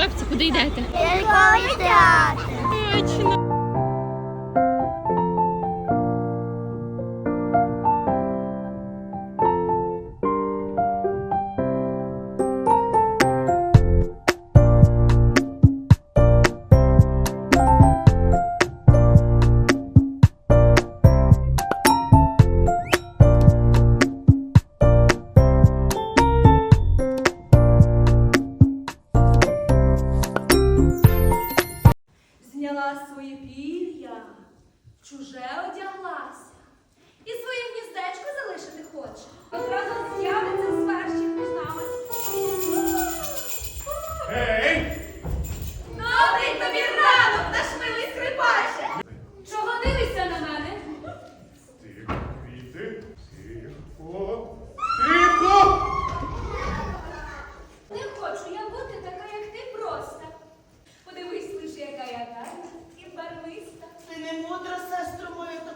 хлопці, куди йдете? Ляльковий театр. Точно. пір'я, чуже одяглася і своє гніздечко залишити хоче.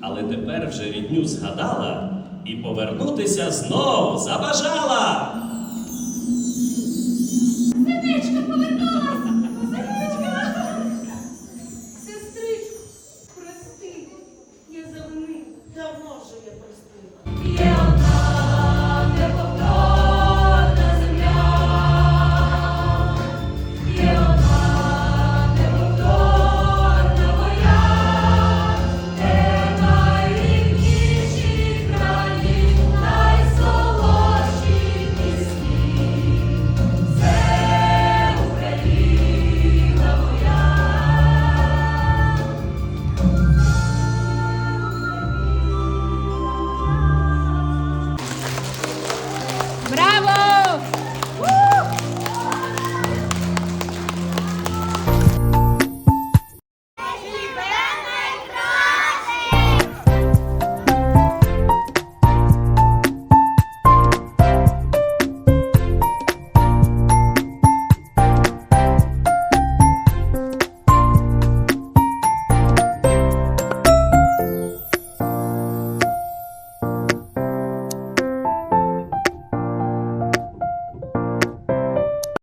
Але тепер вже рідню згадала і повернутися знов забажала. Синечка, повернутися!